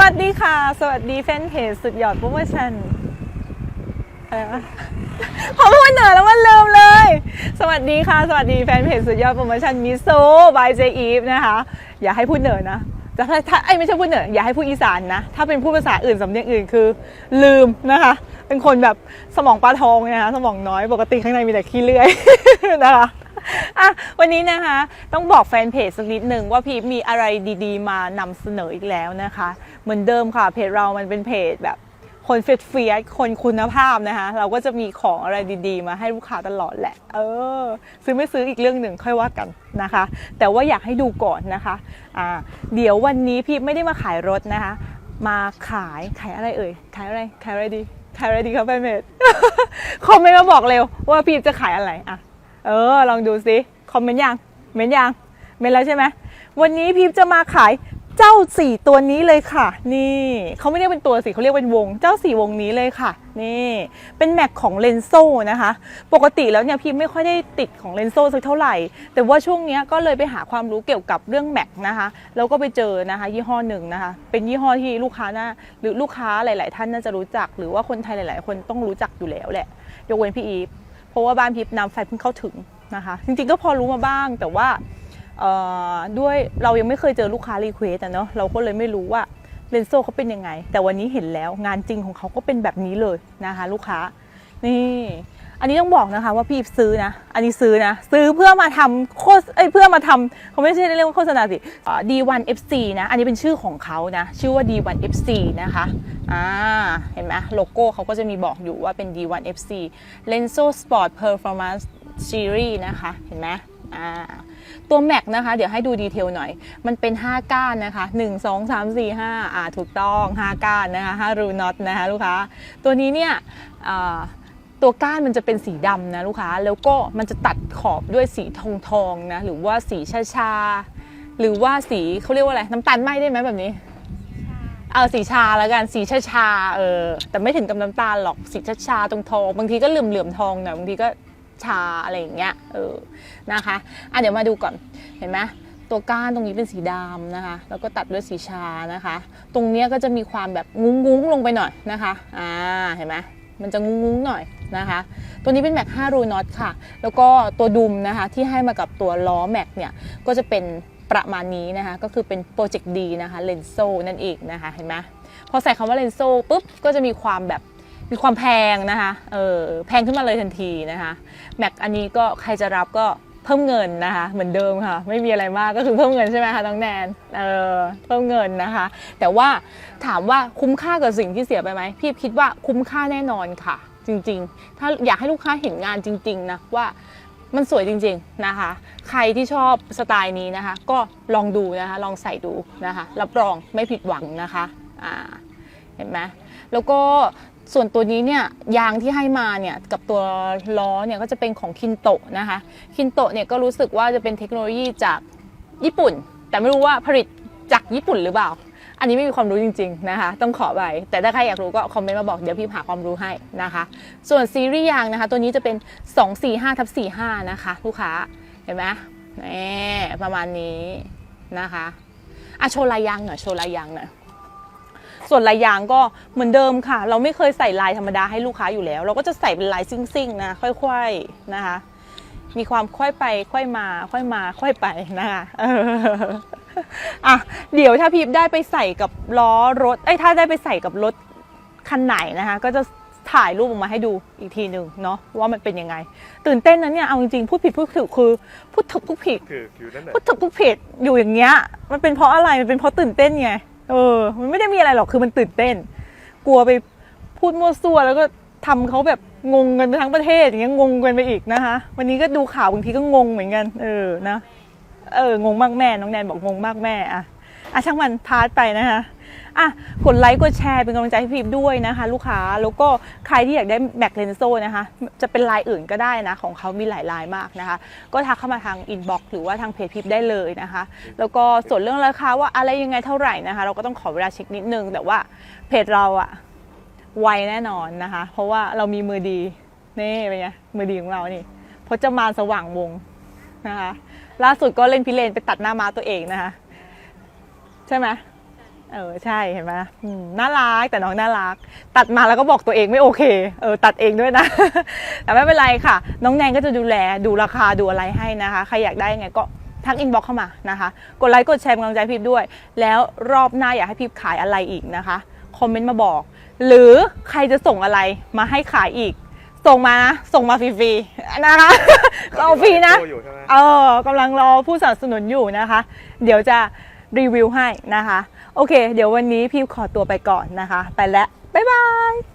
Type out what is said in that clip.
วัสดีค่ะ สวัสดีแฟนเพจสุดยอดโปรโมชั่นอะไรวะพอพูดเหนือแล้วมันลืมเลย สวัสดีค่ะ สวัสดีแฟนเพจสุดยอดโปรโมชั่นมิโซบายเจอีฟนะคะ อย่าให้พูดเหนือนะแต่ถ้าถ้าไอ้ไม่ใช่พูดเหนืออย่าให้พูดอีสานนะ ถ้าเป็นพูดภาษาอื่นสำเนียงอื่นคือลืมนะคะ เป็นคนแบบสมองปลาทองนะคะสมองน้อยปกติข้างในมีแต่ขี้เลื่อยนะคะ อะวันนี้นะคะต้องบอกแฟนเพจสักนิดหนึ่งว่าพีมีอะไรดีๆ มานำเสนออีกแล้วนะคะ เหมือนเดิมค่ะเพจเรามันเป็นเพจแบบคนเฟียดเฟียสคนคุณภาพนะคะ เราก็จะมีของอะไรดีๆ มาให้ลูกค้าตลอดแหละ เออ ซื้อไม่ซื้ออีกเรื่องหนึ่งค่อยว่ากันนะคะ แต่ว่าอยากให้ดูก่อนนะคะอ่าเดี๋ยววันนี้พี่ไม่ได้มาขายรถนะคะ มาขายขายอะไรเอ่ยขายอะไรขายอะไรดีขายอะไรดีครับแฟนเพจคอมเมนต์มาบอกเร็วว่าพี่จะขายอะไรอะ เออ ลองดูสิคอมเมนต์ยังเมนต์ยังเมนแล้วใช่ไหมวันนี้พีมจะมาขายเจ้าสี่ตัวนี้เลยค่ะ นี่เขาไม่เรียกเป็นตัวสิเขาเรียกเป็นวง เจ้าสี่วงนี้เลยค่ะ นี่เป็นแม็กของเลนโซนะคะ ปกติแล้วเนี่ยพีมไม่ค่อยได้ติดของเลนโซสักเท่าไหร่ แต่ว่าช่วงนี้ก็เลยไปหาความรู้เกี่ยวกับเรื่องแม็กนะคะแล้วก็ไปเจอนะคะ ยี่ห้อหนึ่งนะคะ เป็นยี่ห้อที่ลูกค้าน่าหรือลูกค้าหลาย ๆ ท่านน่าจะรู้จัก หรือว่าคนไทยหลาย ๆ คนต้องรู้จักอยู่แล้วแหละ ยกเว้นพี่อีฟ เพราะว่าบ้านพิบน้ำไฟเพิ่งเข้าถึงนะคะจริงๆก็พอรู้มาบ้างแต่ว่าด้วยเรายังไม่เคยเจอลูกค้ารีเควสอะเนาะเราก็เลยไม่รู้ว่าเลนโซเขาเป็นยังไง แต่วันนี้เห็นแล้วงานจริงของเขาก็เป็นแบบนี้เลยนะคะ ลูกค้านี่ อันนี้ต้องบอกนะคะว่าพี่ซื้อนะ อันนี้ซื้อนะ ซื้อเพื่อมาทำโฆษเอ้ยเพื่อมาทำเขาไม่ใช่เรียกว่าโฆษณาสิ D1 FC นะ อันนี้เป็นชื่อของเขานะ ชื่อว่า D1 FC นะคะอ่าเห็นไหมโลโก้เขาก็จะมีบอกอยู่ว่าเป็น D1 FC Lenso Sport Performance Series นะคะ เห็นไหมอ่าตัวแม็กนะคะ เดี๋ยวให้ดูดีเทลหน่อย มันเป็น 5 ก้านนะคะ 1 2 3 4 5อ่าถูกต้อง 5 ก้านนะคะ5รูน็อตนะคะลูกค้า ตัวนี้เนี่ยอ่า ตัวก้านมันจะเป็นสีดำนะลูกค้า แล้วก็มันจะตัดขอบด้วยสีทองทองๆนะ หรือว่าสีชาชาๆหรือว่าสีเขาเรียกว่าอะไร น้ำตาลไหมได้ไหมแบบนี้ เออสีชาแล้วกันสีชาชาๆเออ แต่ไม่ถึงกับน้ำตาลหรอก สีชาชาๆตรงทอง บางทีก็เหลื่อมเหลื่อมๆทองหน่อยบางทีก็ชาอะไรอย่างเงี้ย เออ นะคะ อะเดี๋ยวมาดูก่อน เห็นไหมตัวก้านตรงนี้เป็นสีดำนะคะ แล้วก็ตัดด้วยสีชานะคะ ตรงเนี้ยก็จะมีความแบบงุ้งงุ้งๆลงไปหน่อยนะคะ อ่า เห็นไหม มันจะงุ้งๆหน่อยนะคะ ตัวนี้เป็นแม็ก5รูน็อตค่ะ แล้วก็ตัวดุมนะคะที่ให้มากับตัวล้อแม็กเนี่ยก็จะเป็นประมาณนี้นะคะ ก็คือเป็นโปรเจกต์ดีนะคะเลนโซนั่นเองนะคะเห็นไหมพอใส่คำว่าเลนโซปุ๊บก็จะมีความแบบมีความแพงนะคะเออแพงขึ้นมาเลยทันทีนะคะแม็กอันนี้ก็ใครจะรับก็ เพิ่มเงินนะคะ เหมือนเดิมค่ะ ไม่มีอะไรมากก็คือเพิ่มเงินใช่ไหมคะน้องแนนเออเพิ่มเงินนะคะ แต่ว่าถามว่าคุ้มค่ากับสิ่งที่เสียไปไหมพี่คิดว่าคุ้มค่าแน่นอนค่ะ จริง ๆ ถ้าอยากให้ลูกค้าเห็นงานจริง ๆ นะว่ามันสวยจริงๆนะคะ ใครที่ชอบสไตล์นี้นะคะ ก็ลองดูนะคะ ลองใส่ดูนะคะ รับรองไม่ผิดหวังนะคะ อ่า เห็นไหมแล้วก็ ส่วนตัวนี้เนี่ยยางที่ให้มาเนี่ยกับตัวล้อเนี่ยก็จะเป็นของคินโตะนะคะคินโตะเนี่ยก็รู้สึกว่าจะเป็นเทคโนโลยีจากญี่ปุ่น แต่ไม่รู้ว่าผลิตจากญี่ปุ่นหรือเปล่า อันนี้ไม่มีความรู้จริง ๆนะคะ ต้องขอไปแต่ถ้าใครอยากรู้ก็คอมเมนต์มาบอกเดี๋ยวพี่หาความรู้ให้นะคะ ส่วนซีรีส์ยางนะคะ ตัวนี้จะเป็น 245ทับ45 นะคะลูกค้าเห็นไหมนี่ประมาณนี้นะคะอะโชว์ลายยางหน่อยโชว์ลายยางหน่อย ส่วนลายยางก็เหมือนเดิมค่ะ เราไม่เคยใส่ลายธรรมดาให้ลูกค้าอยู่แล้ว เราก็จะใส่เป็นลายซิ่งๆนะค่อยๆนะคะ มีความค่อยไป ค่อยมา ค่อยมา ค่อยไปนะคะเอออะเดี๋ยวถ้าพีบได้ไปใส่กับล้อรถไอ้ยถ้าได้ไปใส่กับรถคันไหนนะคะ ก็จะถ่ายรูปออกมาให้ดูอีกทีหนึ่งเนาะว่ามันเป็นยังไง ตื่นเต้นนะเนี่ยเอาจริงๆพูดผิดพูดถูกคือพูดถูกพูดผิดคืออยู่นั่นแหละพูดถูกพูดผิดอยู่อย่างเงี้ยมันเป็นเพราะอะไรมันเป็นเพราะตื่นเต้นไง เออ มันไม่ได้มีอะไรหรอกคือมันตื่นเต้น กลัวไปพูดมั่วซั่วแล้วก็ทำเขาแบบงงกันไปทั้งประเทศอย่างเงี้ยงงกันไปอีกนะคะ วันนี้ก็ดูข่าวบางทีก็งงเหมือนกัน เออนะ เอองงมากแม่น้องแนนบอกงงมากแม่อะอะช่างมันพาร์ทไปนะคะ อะกดไลค์กดแชร์เป็นกำลังใจให้พีบด้วยนะคะ ลูกค้าแล้วก็ใครที่อยากได้แม็กเลนโซนะคะ จะเป็นลายอื่นก็ได้นะ ของเขามีหลายลายมากนะคะ ก็ทักเข้ามาทางอินบ็อกซ์หรือว่าทางเพจพีบได้เลยนะคะ แล้วก็ส่วนเรื่องราคาว่าอะไรยังไงเท่าไหร่นะคะ เราก็ต้องขอเวลาเช็คนิดนึง แต่ว่าเพจเราอะไวแน่นอนนะคะ เพราะว่าเรามีมือดีนี่เป็นไงมือดีของเรานี่พจมานสว่างวงนะคะ ล่าสุดก็เล่นพิเรนไปตัดหน้าม้าตัวเองนะคะ ใช่ไหม เออใช่เห็นไหมอืมน่ารักแต่น้องน่ารัก ตัดมาแล้วก็บอกตัวเองไม่โอเคเออตัดเองด้วยนะ แต่ไม่เป็นไรค่ะ น้องแนนก็จะดูแลดูราคาดูอะไรให้นะคะใครอยากได้ยังไงก็ทักอินบ็อกเข้ามานะคะ กดไลค์กดแชร์เป็นกำลังใจให้พีบด้วย แล้วรอบหน้าอยากให้พีบขายอะไรอีกนะคะคอมเมนต์มาบอก หรือใครจะส่งอะไรมาให้ขายอีก ส่งมานะส่งมาฟรีๆนะคะเอาฟรีนะโอยู่ใช่ไหมเออกำลังรอผู้สนับสนุนอยู่นะคะ เดี๋ยวจะ รีวิวให้นะคะ โอเค เดี๋ยววันนี้พี่ขอตัวไปก่อนนะคะ ไปแล้ว บ๊ายบาย